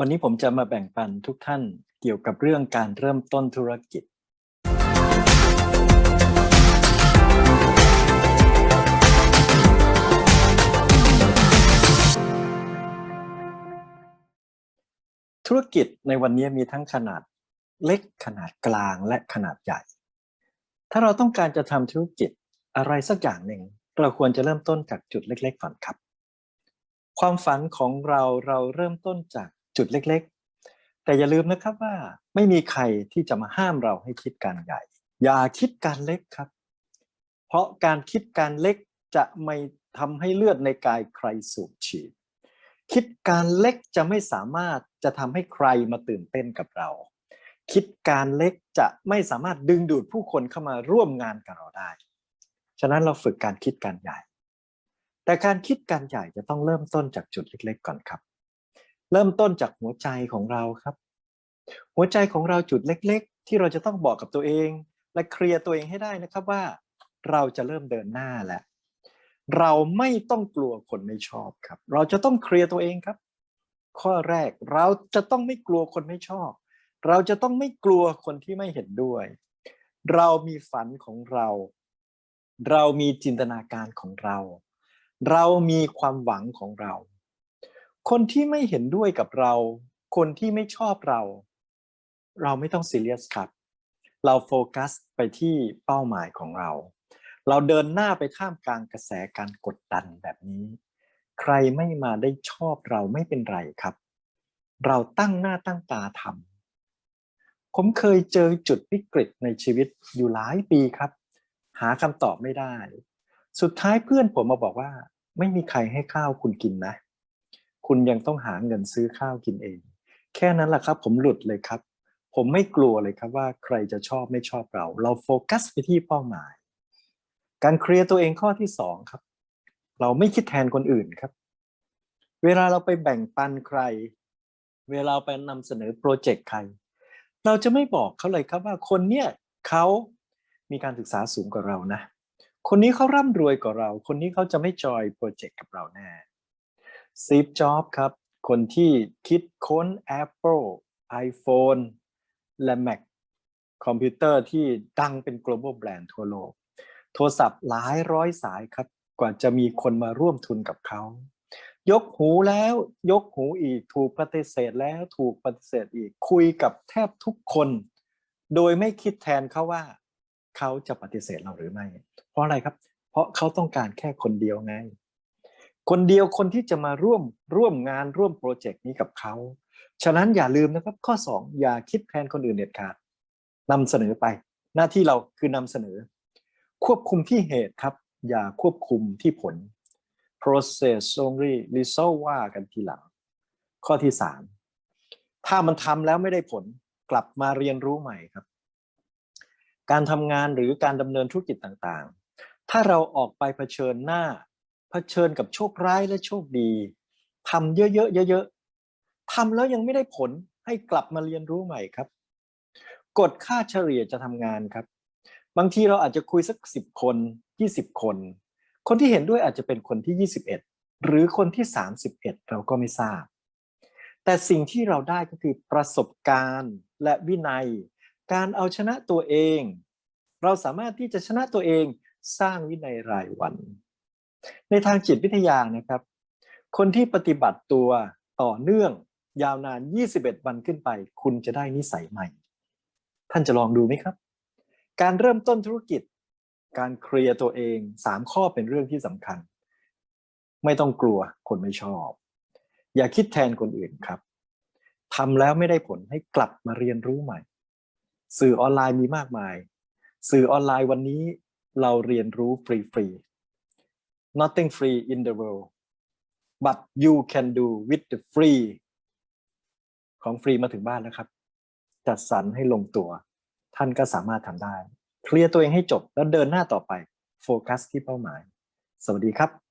วันนี้ผมจะมาแบ่งปันทุกท่านเกี่ยวกับเรื่องการเริ่มต้นธุรกิจ ธุรกิจในวันนี้มีทั้งขนาดเล็กขนาดกลางและขนาดใหญ่ ถ้าเราต้องการจะทำธุรกิจอะไรสักอย่างหนึ่ง เราควรจะเริ่มต้นจากจุดเล็กๆก่อนครับ ความฝันของเราเราเริ่มต้นจาก จุดเล็กๆ แต่อย่าลืมนะครับว่าไม่มีใครที่จะมาห้ามเราให้คิดการใหญ่ อย่าคิดการเล็กครับ เพราะการคิดการเล็กจะไม่ทำให้เลือดในกายใครสูบฉีด คิดการเล็กจะไม่สามารถจะทำให้ใครมาตื่นเต้นกับเรา คิดการเล็กจะไม่สามารถดึงดูดผู้คนเข้ามาร่วมงานกับเราได้ ฉะนั้นเราฝึกการคิดการใหญ่ แต่การคิดการใหญ่จะต้องเริ่มต้นจากจุดเล็ก ๆ ก่อนครับ เริ่มต้นจากหัวใจของเราครับ หัวใจของเราจุดเล็ก ๆ ที่เราจะต้องบอกกับตัวเอง และเคลียร์ตัวเองให้ได้นะครับว่า เราจะเริ่มเดินหน้าแล้วเราไม่ต้องกลัวคนไม่ชอบครับ เราจะต้องเคลียร์ตัวเองครับ ข้อแรกเราจะต้องไม่กลัวคนไม่ชอบ เราจะต้องไม่กลัวคนที่ไม่เห็นด้วย เรามีฝันของเรา เรามีจินตนาการของเรา เรามีความหวังของเรา คนที่ไม่เห็นด้วยกับเรา คนที่ไม่ชอบเรา เราไม่ต้องซีเรียสครับ เราโฟกัสไปที่เป้าหมายของเรา เราเดินหน้าไปท่ามกลางกระแสการกดดันแบบนี้ ใครไม่มาได้ชอบเราไม่เป็นไรครับ เราตั้งหน้าตั้งตาทำผมเคยเจอจุดวิกฤตในชีวิตอยู่หลายปีครับ หาคำตอบไม่ได้ สุดท้ายเพื่อนผมมาบอกว่า ไม่มีใครให้ข้าวคุณกินนะ คุณยังต้องหาเงินซื้อข้าวกินเอง แค่นั้นแหละครับ ผมหลุดเลยครับ ผมไม่กลัวเลยครับว่าใครจะชอบไม่ชอบเรา เราโฟกัสไปที่เป้าหมาย การเคลียร์ตัวเองข้อที่สองครับ เราไม่คิดแทนคนอื่นครับ เวลาเราไปแบ่งปันใคร เวลาไปนำเสนอโปรเจกต์ใคร เราจะไม่บอกเขาเลยครับว่าคนเนี้ยเขามีการศึกษาสูงกว่าเรานะ คนนี้เขาร่ำรวยกว่าเรา คนนี้เขาจะไม่จอยโปรเจกต์กับเราแน่ ซีฟจ็อบครับ คนที่คิดค้น Apple iPhone และ Mac คอมพิวเตอร์ที่ดังเป็น global brand ทั่วโลก โทรศัพท์หลายร้อยสายครับ กว่าจะมีคนมาร่วมทุนกับเขา ยกหูแล้วยกหูอีกถูกปฏิเสธแล้วถูกปฏิเสธอีกคุยกับแทบทุกคน โดยไม่คิดแทนเขาว่า เขาจะปฏิเสธเราหรือไม่ เพราะอะไรครับ เพราะเขาต้องการแค่คนเดียวไง คนเดียวคนที่จะมาร่วมร่วมงานร่วมโปรเจกต์นี้กับเขา ฉะนั้นอย่าลืมนะครับข้อ 2 อย่าคิดแทนคนอื่นเด็ดขาดนำเสนอไป หน้าที่เราคือนำเสนอ ควบคุมที่เหตุครับ อย่าควบคุมที่ผล process only result ว่ากันทีหลัง ข้อที่ 3 ถ้ามันทำแล้วไม่ได้ผลกลับมาเรียนรู้ใหม่ครับ การทำงานหรือการดำเนินธุรกิจต่างๆ ถ้าเราออกไปเผชิญหน้า ผชิญกับโชคร้ายและโชคดีทำเยอะๆเยอะๆทำแล้วยังไม่ได้ผลให้กลับมาเรียนรู้ใหม่ครับกฎค่าเฉลี่ยจะทำงานครับ บางทีเราอาจจะคุยสักสิบคนยี่สิบคน คนที่เห็นด้วยอาจจะเป็นคนที่21หรือคนที่31เราก็ไม่ทราบ แต่สิ่งที่เราได้ก็คือประสบการณ์และวินัย การเอาชนะตัวเอง เราสามารถที่จะชนะตัวเองสร้างวินัยรายวัน ในทางจิตวิทยานะครับ คนที่ปฏิบัติตัวต่อเนื่องยาวนาน 21 วันขึ้นไป คุณจะได้นิสัยใหม่ ท่านจะลองดูไหมครับ การเริ่มต้นธุรกิจ การเคลียร์ตัวเองสามข้อเป็นเรื่องที่สำคัญ ไม่ต้องกลัวคนไม่ชอบ อย่าคิดแทนคนอื่นครับทำแล้วไม่ได้ผลให้กลับมาเรียนรู้ใหม่ สื่อออนไลน์มีมากมาย สื่อออนไลน์วันนี้เราเรียนรู้ฟรีๆ nothing free in the world but you can do with the free ของฟรีมาถึงบ้านแล้วครับ จัดสรรให้ลงตัว ท่านก็สามารถทำได้ เคลียร์ตัวเองให้จบแล้วเดินหน้าต่อไป โฟกัสที่เป้าหมาย สวัสดีครับ